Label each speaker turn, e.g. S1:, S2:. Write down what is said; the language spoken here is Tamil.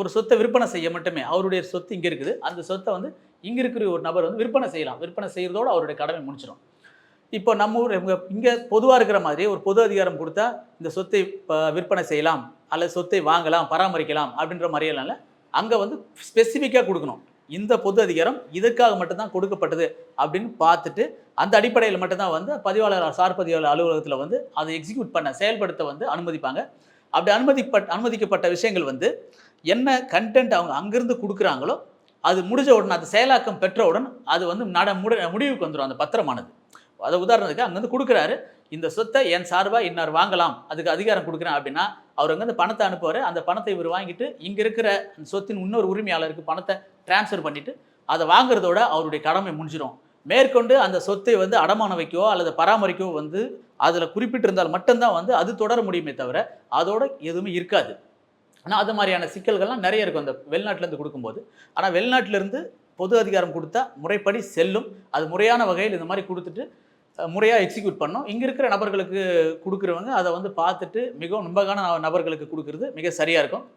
S1: ஒரு சொத்தை விற்பனை செய்ய மட்டுமே அவருடைய சொத்து இங்கே இருக்குது. அந்த சொத்தை வந்து இங்கே இருக்கிற ஒரு நபர் வந்து விற்பனை செய்யலாம். விற்பனை செய்கிறதோடு அவருடைய கடமை முடிச்சிடும் இப்போ நம்ம ஊர் இங்கே பொதுவாக இருக்கிற மாதிரி ஒரு பொது அதிகாரம் கொடுத்தா இந்த சொத்தை இப்போ விற்பனை செய்யலாம். அல்லது சொத்தை வாங்கலாம் பராமரிக்கலாம் அப்படின்ற மாதிரியெல்லாம் இல்லை. அங்கே வந்து ஸ்பெசிஃபிக்காக கொடுக்கணும். இந்த பொது அதிகாரம் இதற்காக மட்டும்தான் கொடுக்கப்பட்டது அப்படின்னு பார்த்துட்டு அந்த அடிப்படையில் மட்டும்தான் வந்து பதிவாளர் சார் பதிவாளர் அலுவலகத்தில் வந்து அதை எக்ஸிக்யூட் பண்ண செயல்படுத்த வந்து அனுமதிப்பாங்க. அப்படி அனுமதிப்பட் அனுமதிக்கப்பட்ட விஷயங்கள் வந்து என்ன கண்டென்ட் அவங்க அங்கேருந்து கொடுக்குறாங்களோ அது முடிஞ்ச உடனே அது செயலாக்கம் பெற்றவுடன் அது வந்து நட முடி முடிவுக்கு வந்துடும் அந்த பத்திரமானது. அதை உதாரணத்துக்கு அங்கேருந்து கொடுக்குறாரு இந்த சொத்தை என் சார்பாக இன்னார் வாங்கலாம் அதுக்கு அதிகாரம் கொடுக்குறேன் அப்படின்னா அவர் அங்கேருந்து பணத்தை அனுப்புவார். அந்த பணத்தை இவர் வாங்கிட்டு இங்கே இருக்கிற அந்த சொத்தின் இன்னொரு உரிமையாளருக்கு பணத்தை டிரான்ஸ்ஃபர் பண்ணிவிட்டு அதை வாங்குறதோட அவருடைய கடமை முடிஞ்சிடும் மேற்கொண்டு அந்த சொத்தை வந்து அடமான வைக்கவோ அல்லது பராமரிக்கவோ வந்து அதில் குறிப்பிட்டிருந்தால் மட்டும்தான் வந்து அது தொடர முடியுமே தவிர அதோட எதுவுமே இருக்காது. ஆனால் அது மாதிரியான சிக்கல்கள்லாம் நிறைய இருக்கும். அந்த வெளிநாட்டிலேருந்து கொடுக்கும்போது. ஆனால் வெளிநாட்டிலேருந்து பொது அதிகாரம் கொடுத்தா முறைப்படி செல்லும். அது முறையான வகையில் இந்த மாதிரி கொடுத்துட்டு முறையாக எக்ஸிக்யூட் பண்ணோம். இங்கே இருக்கிற நபர்களுக்கு கொடுக்குறவங்க அதை வந்து பார்த்துட்டு மிகவும் நம்பகான நபர்களுக்கு கொடுக்குறது மிக சரியாக இருக்கும்.